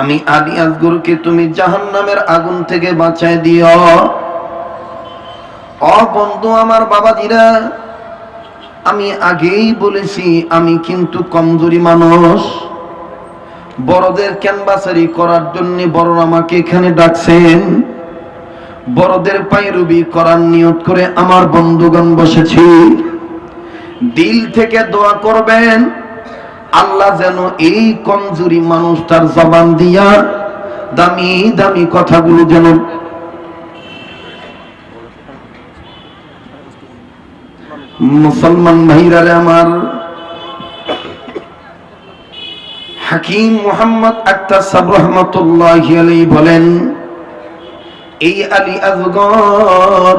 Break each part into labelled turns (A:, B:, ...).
A: আমি আলী আসগরকে তুমি জাহান্নামের আগুন থেকে বাঁচায় দিও। অ বন্ধু আমার বাবাজিরা, আমি আগেই বলেছি, আমি কিন্তু কমজোরি মানুষ। বড়দের ক্যানভাসারি করার জন্য বড়রা আমাকে এখানে ডাকছেন। বড়দের পায়রবি করার নিয়ত করে আমার বন্ধুগণ বসেছি। দিল থেকে দোয়া করবেন, আল্লাহ যেন এই কমজোরি মানুষটার জবান দিয়া দামি দামি কথাগুলো যেন মুসলমান ভাইরারে আমার হাকিম মোহাম্মদ আক্তার সাব রহমতুল্লাহ বলেন, এই আলী আজগর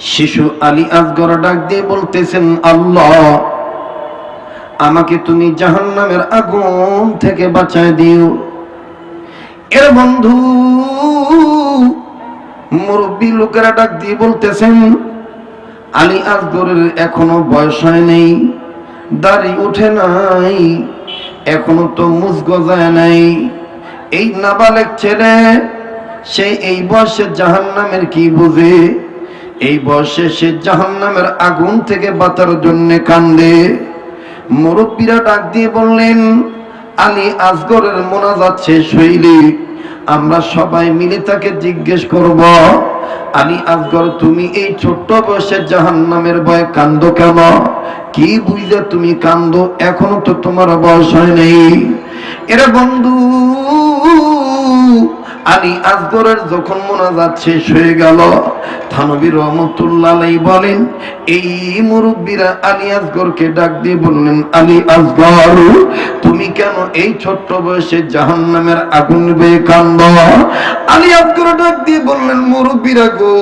A: শিশু আলী আজগর ডাক দিয়ে বলতেছেন, আল্লাহ, আমাকে তুমি জাহান্নামের আগুন থেকে বাঁচায় দিও। এর বন্ধু, মুরব্বী লোকেরা ডাক দিয়ে বলতেছেন, আলী আসগরের এখনও বয়স হয় নেই, দাড়ি উঠে নাই, এখনও তো মুজ গজায় নাই। এই নাবালেক ছেলে, সে এই বয়সে জাহান্নামের কি বুঝে? এই বয়সে সে জাহান্নামের আগুন থেকে বাঁচার জন্য কান্দে। মুরব্বীরা ডাক দিয়ে বললেন আলী আসগরের মোনাজাত শেষ হইলে আমরা সবাই মিলে তাকে জিজ্ঞেস করব আলী আসগর তুমি এই ছোট্ট বয়সে জাহান্নামের ভয়ে কান্দো কেন? কি বুঝলে তুমি কান্দো? এখনও তো তোমার বয়স হয় নেই। এরা বন্ধু আলী আসগরের যখন মোনাজাত শেষ হয়ে গেল, থানবী রহমতুল্লাহ বলেন, এই মুরব্বীরা আলী আসগরকে ডাক দিয়ে বললেন, আলী আসগর তুমি কেন এই ছোট্ট বয়সে জাহান্নামের আগুন বেয়ে কান্দ আলী আসগর ডাক দিয়ে বললেন, মুরব্বীরা গো,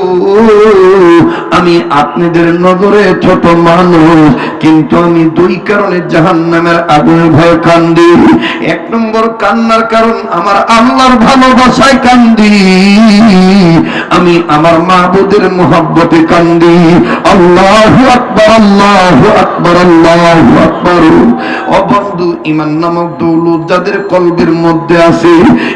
A: আমি আপনাদের নজরে ছোট মানুষ, কিন্তু আমি দুই কারণে জাহান্নামের আগুন ভয়ে কান্দি। এক নম্বর কান্নার কারণ, আমার আল্লাহর ভালোবাসায় কান্দি। আমি আমার মাহবুদের মোহাব্বতে কান্দি। আল্লাহ আকবর। মধ্যে আছে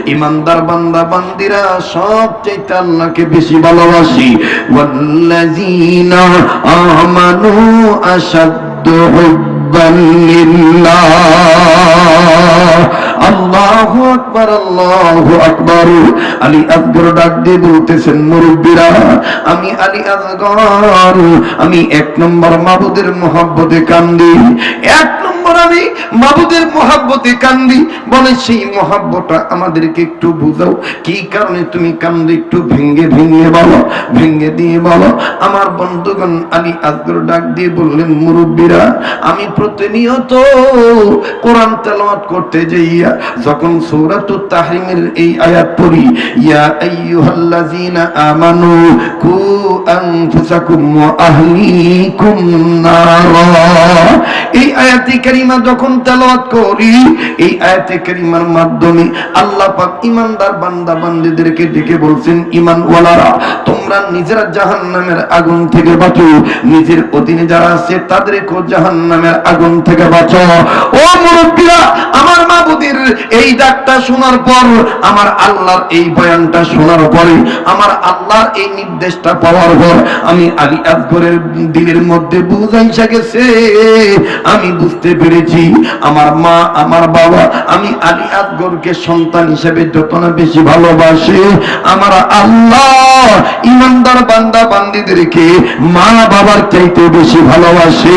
A: ইমানদার বান্দা বান্দিরা সব চাইতে আল্লাহকে বেশি ভালোবাসি। ওয়াল্লাযীনা আমানু আশাদ্দু হুব্বান আকবার আল্লাহু আকবার, আলী আসগর ডাক দিয়ে বলতেছেন, মুরব্বীরা, আমি আলী আসগর আমি এক নম্বর মাবুদের মোহাব্বতে কান্দি, এক নম্বর আমি মাবুদের মোহাব্বতে কান্দি। বলে, সেই মোহাব্বটা আমাদেরকে একটু বুঝাও। কি কারণে তুমি কান্দি একটু ভেঙ্গে ভেঙ্গে বলো ভেঙ্গে দিয়ে বলো আমার বন্ধুগণ আলী আসগর ডাক দিয়ে বললেন, মুরব্বীরা, আমি প্রতিনিয়ত কোরআন তেলাওয়াত করতে যাইয়া যখন সূরাতুত তাহরিমের এই আয়াত পড়ি, ইয়া আইয়ুহাল্লাযীনা আমানু কু আনফুসাকুম ওয়া আহলিকুম নারা। এই আয়াতে কারিমা যখন তেলাওয়াত করি, এই আয়াতে কারিমার মাধ্যমে আল্লাহ পাক ইমানদার বান্দা বান্দিদেরকে ডেকে বলছেন ইমান ওয়ালারা তোমরা নিজেরা জাহান্নামের আগুন থেকে বাঁচো। নিজের অধীনে যারা আছে, তাদেরকেও জাহান্নামের আগুন থেকে বাঁচো ও মুরব্বীরা, আমার মাবুদের এই ডাকটা শোনার পর, আমার আল্লাহর এই বয়ানটা শোনার পরে, আমার আল্লাহর এই নির্দেশটা পাওয়ার পর, আমি আলী আসগরের দিলের মধ্যে বুঝাইসা গেছে। আমি বুঝতে পেরেছি, আমার মা, আমার বাবা, আমি আলী আসগরকে সন্তান হিসেবে যত না বেশি ভালোবাসে, আমার আল্লাহ ইমানদার বান্দা বান্দিদেরকে মা বাবার চাইতে বেশি ভালোবাসে।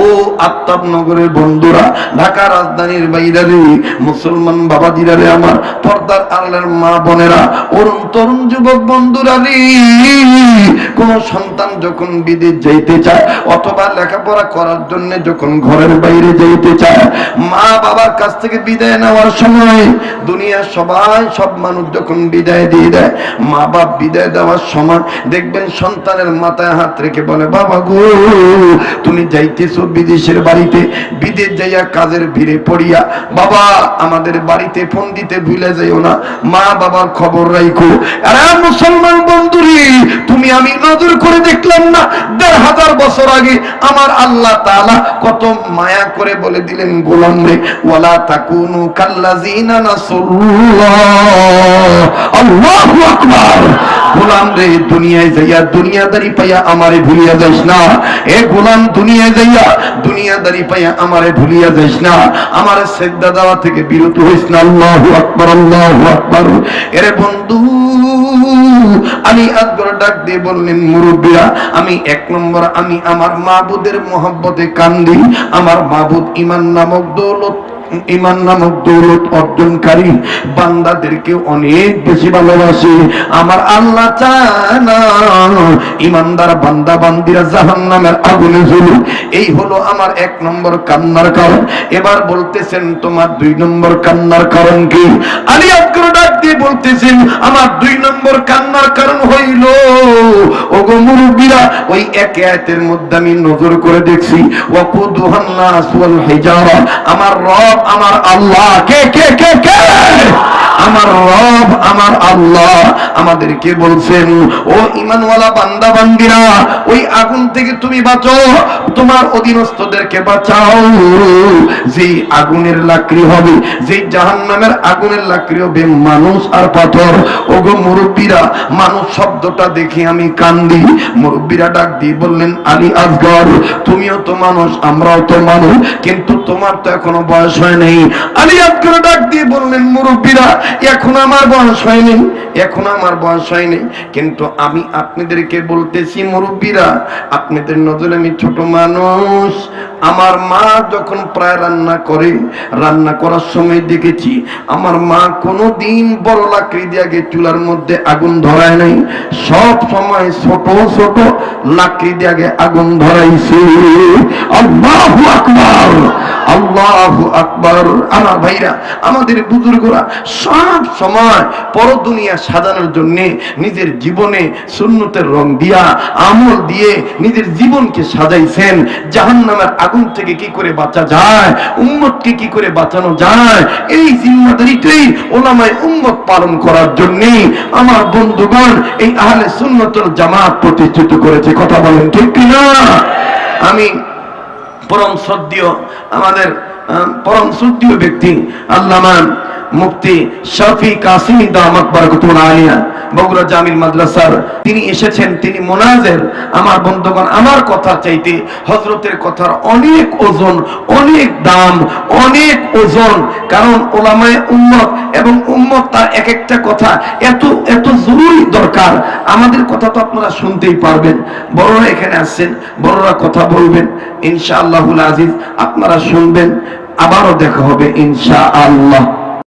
A: ও আত্তাব নগরের বন্ধুরা ঢাকা রাজধানীর বাইরে মুসলমান বাবাজিরা রে আমার, পর্দার আড়ালের মা বোনেরা অরুণ তরুণ যুবক বন্ধুরা কোন সন্তান যখন বিদেশ যাইতে চায়, অথবা লেখাপড়া করার জন্য যখন ঘরের বাইরে যাইতে চায়, মা বাবার কাছ থেকে বিদায় নেওয়ার সময় দুনিয়ার সবাই, সব মানুষ যখন বিদায় দিয়ে দেয়, মা বাপ বিদায় দেওয়ার সময় দেখবেন সন্তানের মাথায় হাত রেখে বলে, বাবা গো, তুমি যাইতেছো বিদেশের বাড়িতে, বিদেশ যাইয়া কাজের ভিড়ে পড়িয়া, বাবা, আমাদের বাড়িতে ফোন দিতে ভুলে যাইও না। মা, বাবার খবর রাইখো। আরে মুসলমান বন্ধুরি, তুমি আমি নজর করে দেখলাম না, দেড় হাজার বছর আগে আমার আল্লাহ তাআলা কত মায়া করে বলে দিলেন, গোলাম রে, ওয়ালা তাকুনু গোলাম রে, দুনিয়ায় যাইয়া দুনিয়াদারি পাইয়া আমারে ভুলিয়া যাইস না। এ গোলাম দুনিয়ায় যাইয়া দুনিয়াদারি পাইয়া আমারে ভুলিয়া যাইস না। আমারে দেওয়া থেকে বিরত হইস না। এরে বন্ধু, আমি আকবর ডাক দিয়ে বললেন, মুরব্বীরা, আমি এক নম্বর, আমি আমার মাবুদের মহব্বতে কান্দি। আমার মাবুদ ইমান নামক দৌলত ইমান নামক দৌলত অর্জনকারী বান্দাদেরকে অনেক বেশি ভালোবাসে। আমার আল্লাহ ইমানদার বান্দা বান্দিরা জাহান নামের আগুনে জ্বলুক। এই হলো আমার এক নম্বর কান্নার কারণ। এবার বলতেছেন, তোমার দুই নম্বর কান্নার কারণ কি? আলী আকবর ডাক দিয়ে বলতেছেন, আমার দুই নম্বর কান্নার কারণ হইল, ওগো মুরব্বীরা, ওই এক আয়াতের মধ্যে আমি নজর করে দেখছি ওয়াকুদুহান নাস ওয়াল হিজারা আমার রব আমার আল্লাহ। কে কে কে কে? আমার রব, আমার আল্লাহ, আমাদেরকে বলছেন, ও ইমানওয়ালা বান্দা বান্দিরা ওই আগুন থেকে তুমি বাঁচো, তোমার অধীনস্থদেরকে বাঁচাও। যে আগুনের লাকড়ি হবে যে জাহান্নামের আগুনের লাকড়ি হবে, মানুষ আর পাথর। ওগো মুরব্বীরা, মানুষ শব্দটা দেখে আমি কান্দি। মুরব্বীরা ডাক দিয়ে বললেন, আলী আসগর তুমিও তো মানুষ, আমরাও তো মানুষ, কিন্তু তোমার তো এখনও বয়স হয় নাই। আলী আসগর ডাক বললেন, মুরব্বীরা, এখন আমার বয়স হয়নি, এখন আমার বয়স হয়নি। কিন্তু আমি আপনাদেরকে বলতেছি, মুরব্বীরা, আপনাদের নজরে আমি ছোট মানুষ আমার মা যখন প্রায় রান্না করে, রান্না করার সময় দেখেছি, আমার মা কোনো দিন বড় লাকড়ি দিয়ে আগে চুলার মধ্যে আগুন ধরায় নাই। সব সময় ছোট ছোট লাকড়ি দিয়ে আগে আগুন ধরাইছে। আল্লাহু আকবার! আমার ভাইরা, আমাদের বুজুর্গরা সব সময় পর দুনিয়া সাজানোর জন্য নিজের জীবনে সুন্নতের রং দিয়া, আমল দিয়ে নিজের জীবনকে সাজাইছেন। জাহান্নামের আগুন থেকে কি করে বাঁচা যায়? উম্মতকে কি করে বাঁচানো যায়? এই জিম্মাদারিটাই ওলামায় উম্মত পালন করার জন্য আমার বন্ধুগণ এই আহলে সুন্নতুল জামাত প্রতিষ্ঠিত করেছে। কথা বলেন ঠিক কিনা? আমি পরম শ্রদ্ধীয় আমাদের পরম শ্রদ্ধীয় ব্যক্তি আল্লামান মুফতি শফি কাসিমি দামাত বারাকাতুল আলিয়া। বগুড়া জামিল মাদ্রাসার তিনি এসেছেন, তিনি মোনাজের। আমার বন্ধুগণ, আমার কথা চাইতে হজরতের কথার অনেক ওজন, অনেক দাম, অনেক ওজন। কারণ ওলামায় উম্মত এবং উম্মত তার এক একটা কথা এত এত জরুরি দরকার। আমাদের কথা তো আপনারা শুনতেই পারবেন। বড়রা এখানে আসছেন, বড়রা কথা বলবেন। ইনশাআল্লাহুল আজিজ, আপনারা শুনবেন। আবারও দেখা হবে ইনশা আল্লাহ